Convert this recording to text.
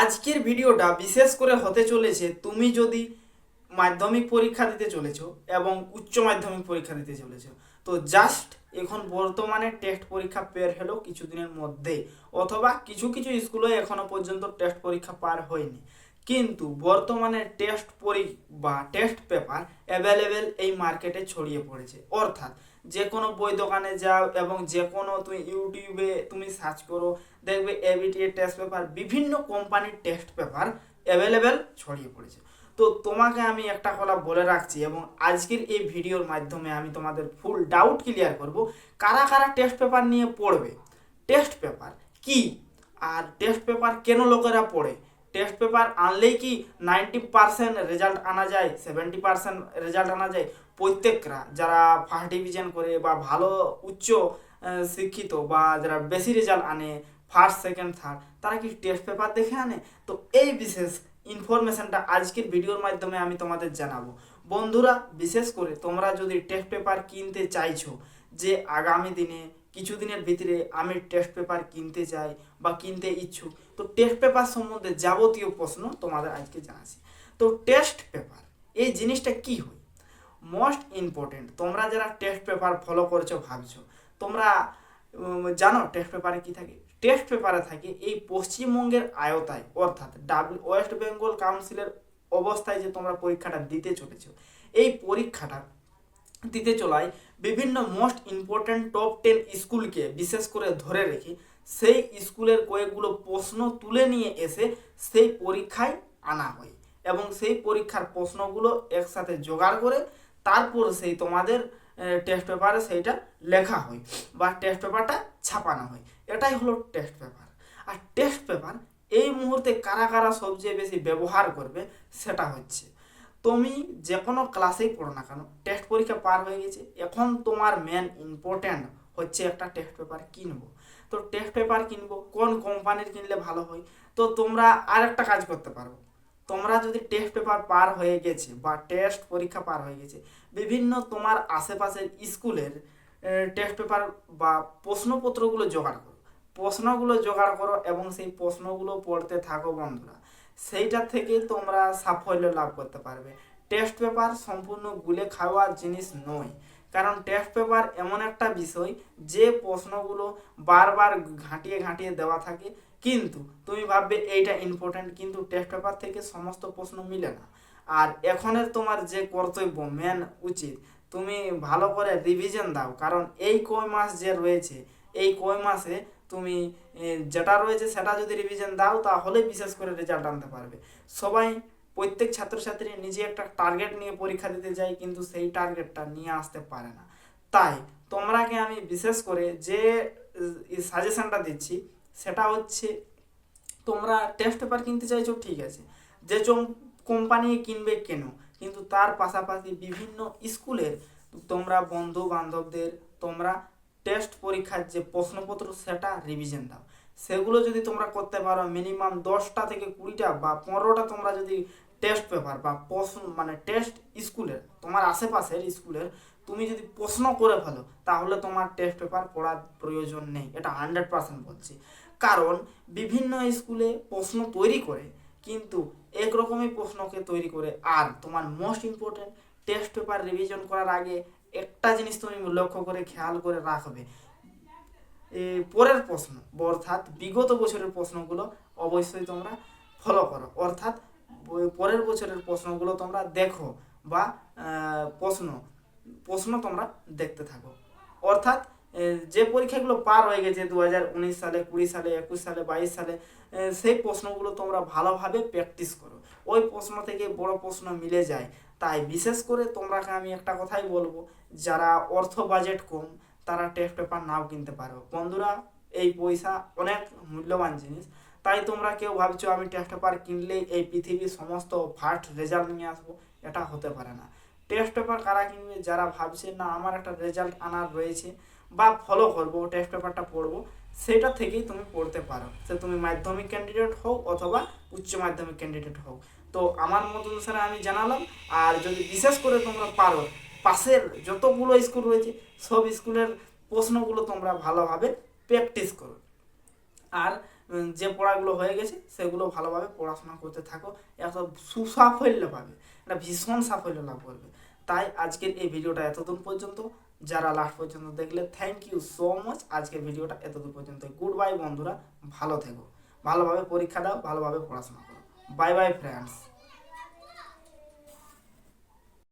আজকের ভিডিওটা বিশেষ করে হতে চলেছে তুমি যদি মাধ্যমিক পরীক্ষা দিতে চলেছো এবং উচ্চ মাধ্যমিক পরীক্ষা দিতে চলেছো। তো জাস্ট এখন বর্তমানে টেস্ট পরীক্ষা পের হলো কিছুদিনের মধ্যে অথবা কিছু কিছু স্কুলে এখনও পর্যন্ত টেস্ট পরীক্ষা পার হয়নি। কিন্তু বর্তমানে টেস্ট পরি বা টেস্ট পেপার অ্যাভেলেবেল এই মার্কেটে ছড়িয়ে পড়েছে। অর্থাৎ যে কোনো বই দোকানে যাও এবং যে কোনো তুমি ইউটিউবে তুমি সার্চ করো, দেখবে এবিটিএ টেস্ট পেপার বিভিন্ন কোম্পানির টেস্ট পেপার অ্যাভেলেবেল ছড়িয়ে পড়েছে। তো তোমাকে আমি একটা কথা বলে রাখছি এবং আজকের এই ভিডিওর মাধ্যমে আমি তোমাদের ফুল ডাউট ক্লিয়ার করব, কারা কারা টেস্ট পেপার নিয়ে পড়বে? টেস্ট পেপার কি? আর টেস্ট পেপার কেন লোকেরা পড়ে? টেস্ট পেপার আনলেই কি নাইনটি পার্সেন্ট রেজাল্ট আনা যায়, সেভেন্টি পার্সেন্ট রেজাল্ট আনা যায়? প্রত্যেকরা, যারা ফার্স্ট ডিভিশন করে বা ভালো উচ্চ শিক্ষিত বা যারা বেশি রেজাল্ট আনে, ফার্স্ট, সেকেন্ড, থার্ড, তারা কি টেস্ট পেপার দেখে আনে? তো এই বিশেষ ইনফরমেশনটা আজকের ভিডিওর মাধ্যমে আমি তোমাদের জানাব। বন্ধুরা, বিশেষ করে তোমরা যদি টেস্ট পেপার কিনতে চাইছো যে আগামী দিনে কিছুদিনের ভিতরে আমি টেস্ট পেপার কিনতে চাই বা কিনতে ইচ্ছুক, তো টেস্ট পেপার সম্বন্ধে যাবতীয় প্রশ্ন তোমাদের আজকে জানাচ্ছি। তো টেস্ট পেপার এই জিনিসটা কি হয়? মোস্ট ইম্পর্টেন্ট তোমরা যারা টেস্ট পেপার ফলো করছ, ভাবছ, তোমরা জানো টেস্ট পেপারে কি থাকে? টেস্ট পেপারে থাকে এই পশ্চিমবঙ্গের আয়তায়, অর্থাৎ ডাব্লিউ ওয়েস্ট বেঙ্গল কাউন্সিলের অবস্থায় যে তোমরা পরীক্ষাটা দিতে চলেছো, এই পরীক্ষাটা দিতে চলায় বিভিন্ন মোস্ট ইম্পর্ট্যান্ট টপ টেন স্কুলকে বিশেষ করে ধরে রেখে সেই স্কুলের কয়েকগুলো প্রশ্ন তুলে নিয়ে এসে সেই পরীক্ষায় আনা হয় এবং সেই পরীক্ষার প্রশ্নগুলো একসাথে জোগাড় করে তারপর সেই তোমাদের টেস্ট পেপারে সেইটা লেখা হয় বা টেস্ট পেপারটা ছাপানো হয়। এটাই হলো টেস্ট পেপার আর টেস্ট পেপার এই মুহূর্তে কারা কারা সবচেয়ে বেশি ব্যবহার করবে সেটা হচ্ছে তুমি যে কোনো ক্লাসেই পড়ো না কেন? টেস্ট পরীক্ষা পার হয়ে গেছে। এখন তোমার মেন ইম্পর্ট্যান্ট হচ্ছে একটা টেস্ট পেপার কিনবো। তো টেস্ট পেপার কিনবো, কোন কোম্পানির কিনলে ভালো হয়? তো তোমরা আর একটা কাজ করতে পারো। তোমরা যদি টেস্ট পেপার পার হয়ে গেছে বা টেস্ট পরীক্ষা পার হয়ে গেছে, বিভিন্ন তোমার আশেপাশের স্কুলের টেস্ট পেপার বা প্রশ্নপত্রগুলো জোগাড় করো। প্রশ্নগুলো জোগাড় করো এবং সেই প্রশ্নগুলো পড়তে থাকো বন্ধুরা। সেইটা থেকে তোমরা সাফল্য লাভ করতে পারবে। টেস্ট পেপার সম্পূর্ণ গুলে খাওয়ার জিনিস নয়। কারণ টেস্ট পেপার এমন একটা বিষয় যে প্রশ্নগুলো বারবার ঘাঁটিয়ে ঘাঁটিয়ে দেওয়া থাকে। কিন্তু তুমি ভাববে এইটা ইম্পর্ট্যান্ট কিন্তু টেস্ট পেপার থেকে সমস্ত প্রশ্ন মিলে না। আর এখনের তোমার যে কর্তব্য মেন উচিত, তুমি ভালো করে রিভিশন দাও। কারণ এই কয় মাস যে রয়েছে, এই কয় মাসে তুমি যেটা রয়েছে সেটা যদি রিভিশন দাও, তাহলে বিশেষ করে রেজাল্ট আনতে পারবে। সবাই, প্রত্যেক ছাত্রছাত্রী নিজে একটা টার্গেট নিয়ে পরীক্ষা দিতে যায়, কিন্তু সেই টার্গেটটা নিয়ে আসতে পারে না। তাই, তোমরাকে আমি বিশেষ করে যে সাজেশনটা দিচ্ছি, সেটা হচ্ছে, তোমরা টেস্ট পেপার কিনতে চাইছো, ঠিক আছে। যে কোম্পানি কিনবে, কেন। কিন্তু তার পাশাপাশি বিভিন্ন স্কুলের তোমরা বন্ধু বান্ধবদের তোমরা টেস্ট পরীক্ষার যে প্রশ্নপত্র, সেটা রিভিশন দাও। সেগুলো যদি তোমরা করতে পারো মিনিমাম দশটা থেকে কুড়িটা বা পনেরোটা তোমরা যদি টেস্ট পেপার বা প্রশ্ন মানে টেস্ট স্কুলের, তোমার আশেপাশের স্কুলের, তুমি যদি প্রশ্ন করে ফেলো, তাহলে তোমার টেস্ট পেপার পড়ার প্রয়োজন নেই। এটা হান্ড্রেড পার্সেন্ট বলছি। কারণ বিভিন্ন স্কুলে প্রশ্ন তৈরি করে, কিন্তু একরকমই প্রশ্নকে তৈরি করে, আর তোমার most important test paper revision করার আগে একটা জিনিস তুমি লক্ষ্য করে খেয়াল করে রাখবে। পরের প্রশ্ন, অর্থাৎ বিগত বছরের প্রশ্নগুলো অবশ্যই তোমরা ফলো করো। অর্থাৎ পরের বছরের প্রশ্নগুলো তোমরা দেখো বা প্রশ্ন প্রশ্ন তোমরা দেখতে থাকো। অর্থাৎ যে পরীক্ষাগুলো পার হয়ে গেছে দু হাজার উনিশ সালে, কুড়ি সালে, একুশ সালে, বাইশ সালে সেই প্রশ্নগুলো তোমরা ভালোভাবে প্র্যাকটিস করো। ওই প্রশ্ন থেকে বড় প্রশ্ন মিলে যায়। বিশেষ করে তোমরাকে আমি একটা কথাই বলব, যারা অর্থ বাজেট কম, তারা টেস্ট পেপার নাও কিনতে পারো। বন্ধুরা, এই পয়সা অনেক মূল্যবান জিনিস। তাই তোমরা কেউ ভাবছ আমি টেস্ট পেপার কিনলেই এই পৃথিবীর সমস্ত ফার্স্ট রেজাল্ট নিয়ে আসব? এটা হতে পারে না। টেস্ট পেপার কারা কিনবে? যারা ভাবছে, না, আমার একটা রেজাল্ট আনার রয়েছে বা ফলো করব টেস্ট পেপারটা পড়ব, সেটা থেকেই তুমি পড়তে পারো। সে তুমি মাধ্যমিক ক্যান্ডিডেট হোক অথবা উচ্চ মাধ্যমিক ক্যান্ডিডেট হোক তো আমার মত অনুসারে আমি জানালাম, আর যদি বিশেষ করে তোমরা পারো, পাশের যতগুলো স্কুল রয়েছে, সব স্কুলের প্রশ্নগুলো তোমরা ভালোভাবে প্র্যাকটিস করো। আর যে পড়াগুলো হয়ে গেছে, সেগুলো ভালোভাবে পড়াশোনা করতে থাকো, এত সুসাফল্য পাবে এটা ভীষণ সাফল্য লাভ করবে। তাই আজকের এই ভিডিওটা এতদূর পর্যন্ত, যারা লাস্ট পর্যন্ত দেখলে থ্যাংক ইউ সো মাচ আজকের ভিডিওটা এতদূর পর্যন্ত। গুড বাই বন্ধুরা, ভালো থেকো। ভালোভাবে পরীক্ষা দাও, ভালোভাবে পড়াশোনা করো। Bye bye friends